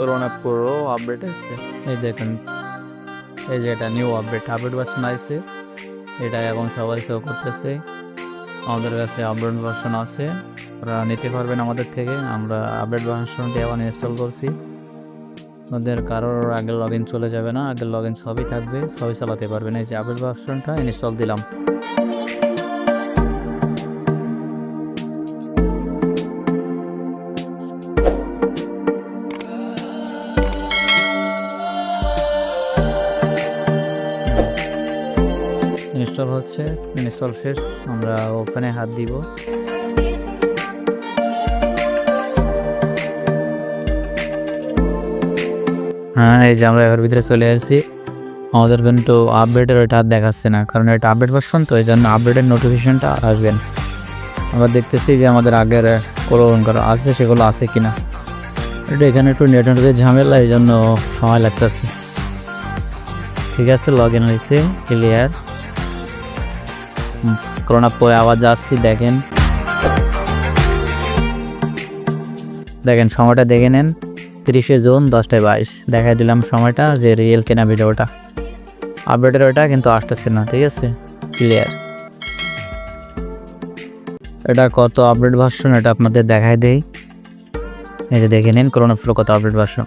Corona pro update এসছে এই দেখুন, এই যে এটা নিউ আপডেট আপডেট ভার্সন আছে এটা এখন সবাই শো করতেছে। আমাদের কাছে আপডেট ভার্সন আছে। ওরা নিতে পারবেন আমাদের থেকে। আমরা আপডেট ভার্সনটি এখন ইনস্টল করছি। ওদের কারোর আগের লগ চলে যাবে না। আগের লগ ইন সবই থাকবে। সবই চালাতে পারবেন। এই যে আপডেট ভার্সনটা ইনস্টল দিলাম। ইনস্টল হচ্ছে, ইনস্টল শেষ, আমরা ওপেনে হাত দিব। হ্যাঁ এই যে আমরা এর ভিতরে চলে আসছি। আমাদের কিন্তু আপডেটের ওইটা আর দেখাচ্ছে না, কারণ এটা আপডেট ভার্সন তো এই জন্য আপডেটের নোটিফিকেশনটা আসবেন আমরা দেখতেছি যে আমাদের আগের কোন করা আছে, সেগুলো আছে কি না এটা এখানে একটু নেটওয়ার্কের ঝামেলা, এই জন্য সময় লাগতেছে। ঠিক আছে লগ ইন হয়েছে ক্লিয়ার করোনা পরে আবার যাচ্ছি দেখেন। দেখেন, সময়টা দেখে নেন। তিরিশে জুন, দশটায় বাইশ। দেখাই দিলাম সময়টা, যে রিয়েল কেনা ভিডিওটা। আপডেটের ওটা কিন্তু আসতেছে না, ঠিক আছে? ক্লিয়ার এটা কত আপডেট ভার্সন এটা আপনাদের দেখাই দেই। এই যে দেখে নিন, করোনা ফ্লো কত আপডেট ভার্সন